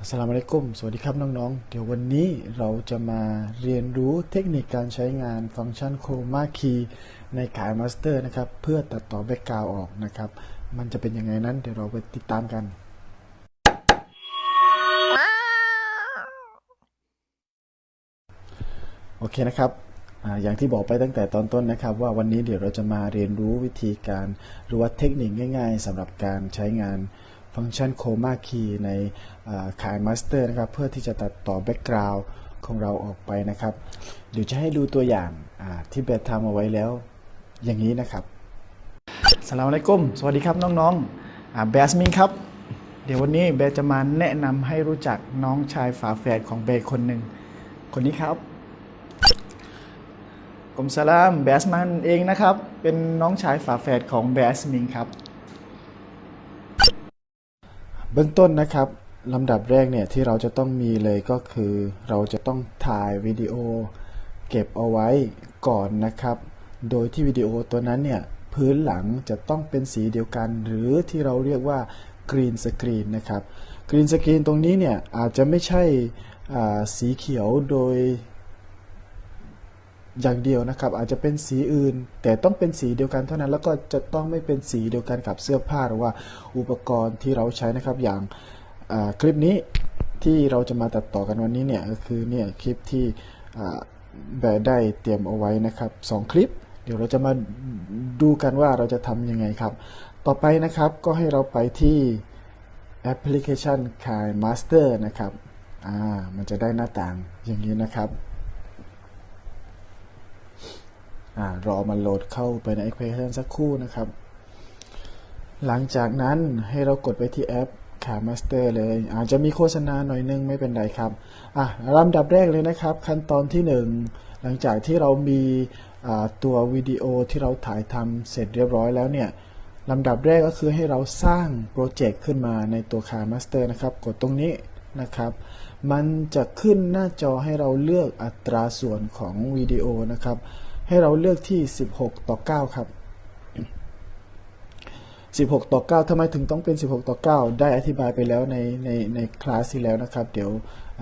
อัสลามอะลัยกุม สวัสดีครับน้องๆ เดี๋ยววันนี้เราจะมาเรียนรู้เทคนิคการใช้งานฟังก์ชันโครมาคีในขายมาสเตอร์นะครับ เพื่อตัดต่อแบ็กกราวออกนะครับ มันจะเป็นยังไงนั้น เดี๋ยวเราไปติดตามกัน โอเคนะครับอาอย่างที่บอกไปตั้งแต่ตอนต้นนะครับ ว่าวันนี้เดี๋ยวเราจะมาเรียนรู้วิธีการหรือว่าเทคนิคง่าย ๆสำหรับการใช้งาน ฟังก์ชัน Chroma Key ในอ่าขาย Master นะครับเพื่อที่จะตัดต่อแบ็กกราวด์ของเราออกไปนะครับ เดี๋ยวจะให้ดูตัวอย่างอ่าที่เบสทำเอาไว้แล้ว อย่างนี้นะครับสลามอะลัยกุมสวัสดีครับน้องๆอ่าเบสมิงครับ เดี๋ยววันนี้เบสจะมาแนะนำให้รู้จักน้องชายฝาแฝดของเบสคนหนึ่งคนนี้ครับกลมสลามแบสมันเองนะครับ เป็นน้องชายฝาแฝดของแบสมิงครับเบื้องต้นนะครับลำดับแรกเนี่ยที่เราจะต้องมีเลยก็คือ เราจะต้องถ่ายวิดีโอ เก็บเอาไว้ก่อนนะครับ โดยที่วิดีโอตัวนั้นเนี่ยพื้นหลังจะต้องเป็นสีเดียวกัน หรือที่เราเรียกว่ากรีนสกรีนนะครับกรีนสกรีนตรงนี้เนี่ยอาจจะไม่ใช่สีเขียวโดย อย่างเดียวนะครับ อาจจะเป็นสีอื่น แต่ต้องเป็นสีเดียวกันเท่านั้น แล้วก็จะต้องไม่เป็นสีเดียวกันกับเสื้อผ้าหรือว่าอุปกรณ์ที่เราใช้นะครับ อย่างคลิปนี้ที่เราจะมาตัดต่อกันวันนี้เนี่ยก็คือเนี่ยคลิปที่แบได้เตรียมเอาไว้นะครับสองคลิป เดี๋ยวเราจะมาดูกันว่าเราจะทำยังไงครับ ต่อไปนะครับก็ให้เราไปที่แอปพลิเคชัน k i n Master นะครับ อ่า มันจะได้หน้าต่างอย่างนี้นะครับ อ่า รอมันโหลดเข้าไปในแอปพลิเคชันสักครู่นะครับ หลังจากนั้นให้เรากดไปที่แอปขามาสเตอร์เลย อาจจะมีโฆษณาหน่อยนึงไม่เป็นไรครับอะลำดับแรกเลยนะครับ ขั้นตอนที่ 1 หลังจากที่เรามีตัววิดีโอที่เราถ่ายทำเสร็จเรียบร้อยแล้วเนี่ยลำดับแรกก็คือให้เราสร้างโปรเจกต์ขึ้นมาในตัวคามาสเตอร์นะครับ กดตรงนี้นะครับ มันจะขึ้นหน้าจอให้เราเลือกอัตราส่วนของวิดีโอนะครับ ให้เราเลือกที่ 16 ต่อ 9 ครับ 16 ต่อ 9ทำไมถึงต้องเป็น 16 ต่อ 9 ได้อธิบายไปแล้วในในในคลาสที่แล้วนะครับ เดี๋ยว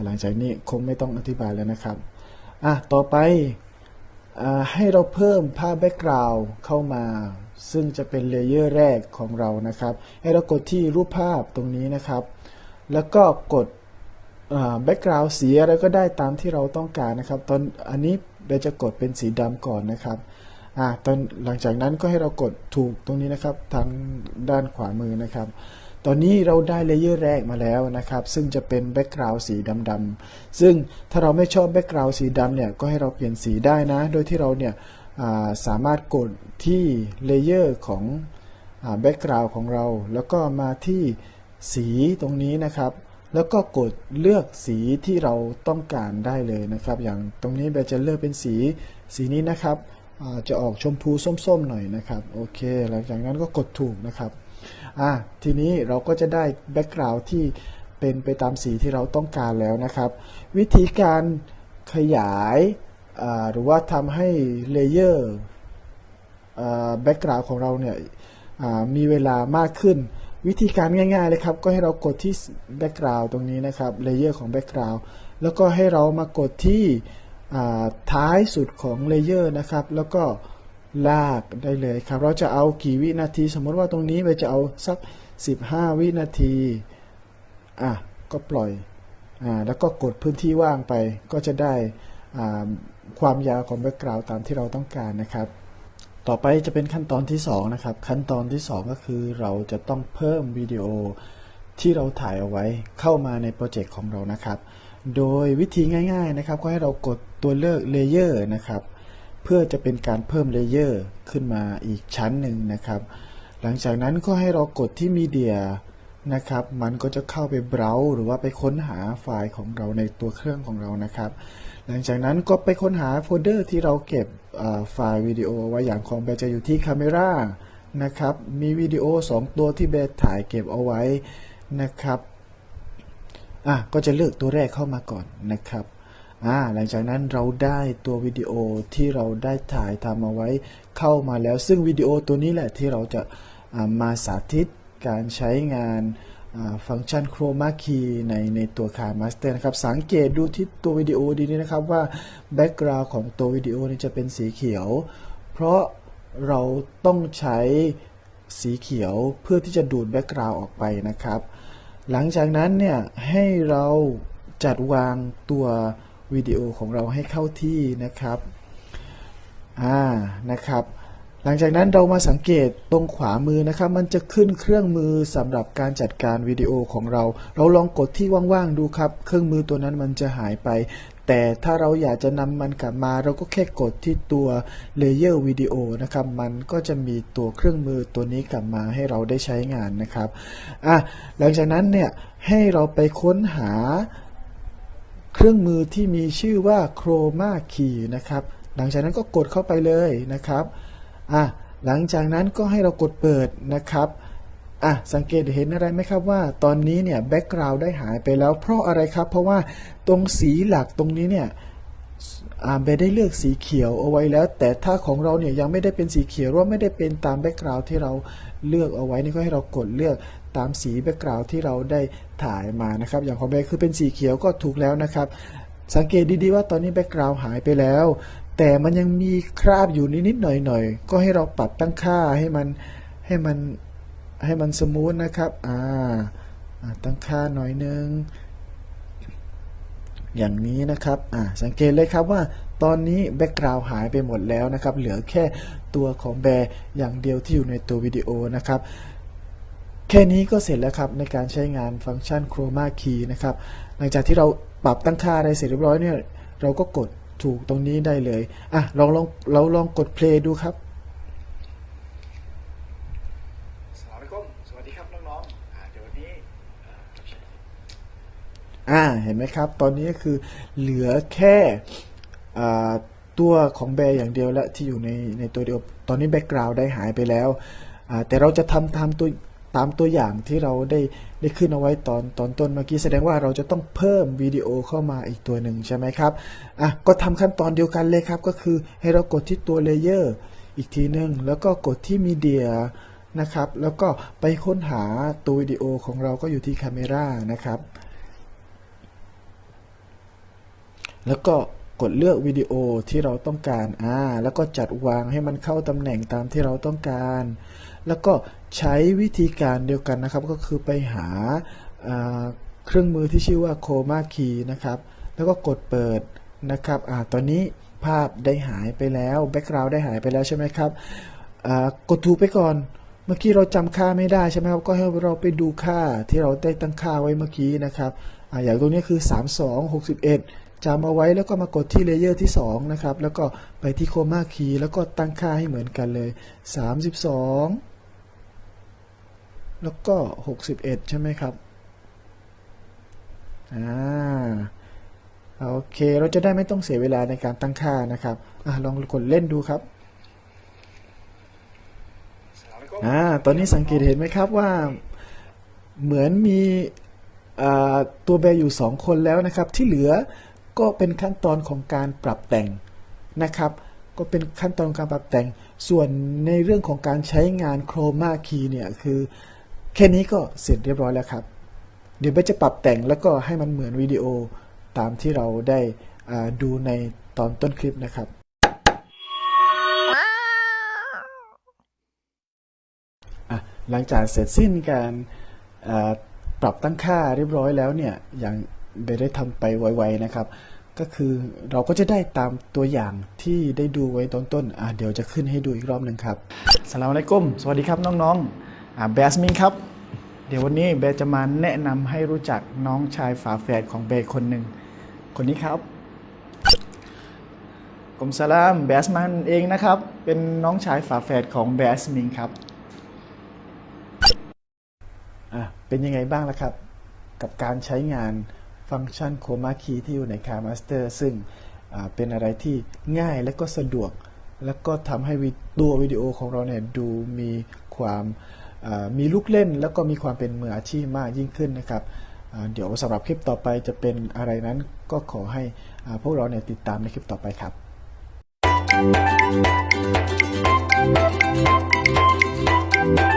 หลังจากนี้คงไม่ต้องอธิบายแล้วนะครับอะต่อไปอให้เราเพิ่มภาพแบ็กกราวด์เข้ามา ซึ่งจะเป็นเลเยอร์แรกของเรานะครับ ให้เรากดที่รูปภาพตรงนี้นะครับ แล้วก็กดแบ็กกราวด์สีอะไรก็ได้ตามที่เราต้องการนะครับ ตอนอันนี้ เบนจะกดเป็นสีดำก่อนนะครับอ่าตอนหลังจากนั้นก็ให้เรากดถูกตรงนี้นะครับทางด้านขวามือนะครับ ตอนนี้เราได้เลเยอร์แรกมาแล้วนะครับ ซึ่งจะเป็นแบ็กกราวด์สีดำๆซึ่งถ้าเราไม่ชอบแบ็กกราวด์สีดำเนี่ยก็ให้เราเปลี่ยนสีได้นะ โดยที่เราเนี่ยาสามารถกดที่เลเยอร์ของแบ็กกราวด์ของเรา แล้วก็มาที่สีตรงนี้นะครับ แล้วก็กดเลือกสีที่เราต้องการได้เลยนะครับ อย่างตรงนี้เบจะเลือกเป็นสีสีนี้นะครับจะออกชมพูส้มๆหน่อยนะครับโอเคหลังจากนั้นก็กดถูกนะครับอ่าทีนี้เราก็จะได้แบ็กกราวด์ที่เป็นไปตามสีที่เราต้องการแล้วนะครับ วิธีการขยายหรือว่าทำให้เลเยอร์แบ็กกราวด์ของเราเนี่ยมีเวลามากขึ้น วิธีการง่ายๆเลยครับ ก็ให้เรากดที่ background ตรงนี้นะครับ layer ของ background แล้วก็ให้เรามากดที่ท้ายสุดของ layer นะครับ แล้วก็ลากได้เลยครับ เราจะเอากี่วินาที สมมติว่าตรงนี้เราจะเอาสัก 15 วินาที อะ ก็ปล่อย อ่า แล้วก็กดพื้นที่ว่างไป ก็จะได้ความยาวของ background ตามที่เราต้องการนะครับ ต่อไปจะเป็นขั้นตอนที่ 2 นะครับ ขั้นตอนที่ 2 ก็คือเราจะต้องเพิ่มวิดีโอที่เราถ่ายเอาไว้เข้ามาในโปรเจกต์ของเรานะครับ โดยวิธีง่ายๆนะครับ ก็ให้เรากดตัวเลือกเลเยอร์นะครับ เพื่อจะเป็นการเพิ่มเลเยอร์ขึ้นมาอีกชั้นหนึ่งนะครับ หลังจากนั้นก็ให้เรากดที่มีเดียนะครับ มันก็จะเข้าไปเบราว์หรือว่าไปค้นหาไฟล์ของเราในตัวเครื่องของเรานะครับ หลังจากนั้นก็ไปค้นหาโฟลเดอร์ที่เราเก็บไฟล์วิดีโอไว้อย่างของเบจะอยู่ที่ Camera นะครับ มีวิดีโอ 2 ตัวที่เบลถ่ายเก็บเอาไว้นะครับอะก็จะเลือกตัวแรกเข้ามาก่อนนะครับอ่าหลังจากนั้นเราได้ตัววิดีโอที่เราได้ถ่ายทำเอาไว้เข้ามาแล้ว ซึ่งวิดีโอตัวนี้แหละที่เราจะมาสาธิตการใช้งาน ฟังก์ชัน Chroma Key ในในตัว Car Master นะครับ สังเกตดูที่ตัววิดีโอดีนี้นะครับว่า Background ของตัววิดีโอนี้จะเป็นสีเขียว เพราะเราต้องใช้สีเขียวเพื่อที่จะดูด Background ออกไปนะครับ หลังจากนั้นเนี่ยให้เราจัดวางตัววิดีโอของเราให้เข้าที่นะครับ อ่า นะครับ หลังจากนั้นเรามาสังเกตตรงขวามือนะครับ มันจะขึ้นเครื่องมือสำหรับการจัดการวิดีโอของเรา เราลองกดที่ว่างๆดูครับ เครื่องมือตัวนั้นมันจะหายไป แต่ถ้าเราอยากจะนำมันกลับมา เราก็แค่กดที่ตัวเลเยอร์วิดีโอนะครับ มันก็จะมีตัวเครื่องมือตัวนี้กลับมาให้เราได้ใช้งานนะครับอะหลังจากนั้นเนี่ยให้เราไปค้นหาเครื่องมือที่มีชื่อว่า Chroma Key นะครับ หลังจากนั้นก็กดเข้าไปเลยนะครับ อะหลังจากนั้นก็ให้เรากดเปิดนะครับอะสังเกตเห็นอะไรไหมครับว่า ตอนนี้เนี่ยแบ็กกราวด์ได้หายไปแล้ว เพราะอะไรครับ เพราะว่าตรงสีหลักตรงนี้เนี่ยอาเบได้เลือกสีเขียวเอาไว้แล้ว แต่ถ้าของเราเนี่ยยังไม่ได้เป็นสีเขียวหรือว่าไม่ได้เป็นตามแบ็กกราวด์ที่เราเลือกเอาไว้นี่ก็ให้เรากดเลือกตามสีแบ็กกราวด์ที่เราได้ถ่ายมานะครับ อย่างของเบคือเป็นสีเขียวก็ถูกแล้วนะครับ สังเกตดีๆว่าตอนนี้แบ็กกราวด์หายไปแล้ว แต่มันยังมีคราบอยู่นิดๆหน่อยๆ ก็ให้เราปรับตั้งค่าให้มันให้มันให้มันสมูทนะครับ อ่า ตั้งค่าหน่อยนึง อย่างนี้นะครับ อ่า สังเกตเลยครับว่าตอนนี้แบ็กกราวหายไปหมดแล้วนะครับ เหลือแค่ตัวของแบร์อย่างเดียวที่อยู่ในตัววิดีโอนะครับ แค่นี้ก็เสร็จแล้วครับในการใช้งานฟังก์ชัน Chroma Key นะครับ หลังจากที่เราปรับตั้งค่าอะไรเสร็จเรียบร้อยเนี่ย เราก็กด ถูกตรงนี้ได้เลยอะลองลองเราลองกด play ดูครับสวัสดีครับสวัสดีครับน้องๆอ่าเดี๋ยววันนี้อ่าเราใช้อ่าเห็นไหมครับ ตอนนี้ก็คือเหลือแค่อ่าตัวของแบร์อย่างเดียวและที่อยู่ในในตัวเดียว ตอนนี้แบ็กกราวด์ได้หายไปแล้วอ่าแต่เราจะทำตามตัว ตามตัวอย่างที่เราได้ได้ขึ้นเอาไว้ตอนตอนต้นเมื่อกี้แสดงว่าเราจะต้องเพิ่มวิดีโอเข้ามาอีกตัวหนึ่งใช่ไหมครับอะก็ทำขั้นตอนเดียวกันเลยครับ ก็คือให้เรากดที่ตัวเลเยอร์อีกทีหนึ่งแล้วก็กดที่มีเดียนะครับแล้วก็ไปค้นหาตัววิดีโอของเราก็อยู่ที่ Camera นะครับ แล้วก็กดเลือกวิดีโอที่เราต้องการอ่าแล้วก็จัดวางให้มันเข้าตำแหน่งตามที่เราต้องการ แล้วก็ ใช้วิธีการเดียวกันนะครับ ก็คือไปหาเครื่องมือที่ชื่อว่า Chroma Key นะครับ แล้วก็กดเปิดนะครับอตอนนี้ภาพได้หายไปแล้วแบ็กกราวด์ได้หายไปแล้วใช่ไหมครับกดถูกไปก่อน เมื่อกี้เราจำค่าไม่ได้ใช่ไหมครับ ก็ให้เราไปดูค่าที่เราได้ตั้งค่าไว้เมื่อกี้นะครับออย่างตรงนี้คือ 3261จำเอาไว้แล้วก็มากดที่เลเยอร์ที่ 2 นะครับ แล้วก็ไปที่โคม่าคีแล้วก็ตั้งค่าให้เหมือนกันเลย 32 แล้วก็ 61 ใช่ไหมครับ อ่า โอเค เราจะได้ไม่ต้องเสียเวลาในการตั้งค่านะครับอะลองกดเล่นดูครับ อ่า ตอนนี้สังเกตเห็นไหมครับว่า เหมือนมีอ่าตัวแบร์อยู่ 2 คนแล้วนะครับ ที่เหลือก็เป็นขั้นตอนของการปรับแต่งนะครับ ก็เป็นขั้นตอนการปรับแต่ง ส่วนในเรื่องของการใช้งานโครมาคีเนี่ยคือ แค่นี้ก็เสร็จเรียบร้อยแล้วครับ เดี๋ยวเบสจะปรับแต่งแล้วก็ให้มันเหมือนวิดีโอตามที่เราได้ดูในตอนต้นคลิปนะครับ หลังจากเสร็จสิ้นการปรับตั้งค่าเรียบร้อยแล้วเนี่ย อย่างเบได้ทำไปไวๆนะครับ ก็คือเราก็จะได้ตามตัวอย่างที่ได้ดูไว้ตอนต้นเดี๋ยวจะขึ้นให้ดูอีกรอบหนึ่งครับสลามอะลัยกุม สวัสดีครับน้องๆ อะแบสมินครับ เดี๋ยววันนี้เบจะมาแนะนำให้รู้จักน้องชายฝาแฝดของเบคนหนึ่ง คนนี้ครับกมสลามแบสมันเองนะครับ เป็นน้องชายฝาแฝดของแบสมินครับอะเป็นยังไงบ้างล่ะครับ กับการใช้งานฟังก์ชัน Chroma Key ที่อยู่ใน Car Master ซึ่งอ่าเป็นอะไรที่ง่ายและก็สะดวก แล้วก็ทำให้วิตัววิดีโอของเราเนี่ยดูมีความ มีลูกเล่นแล้วก็มีความเป็นมืออาชีพมากยิ่งขึ้นนะครับเดี๋ยวสำหรับคลิปต่อไปจะเป็นอะไรนั้นก็ขอให้พวกเราเนี่ยติดตามในคลิปต่อไปครับ Thank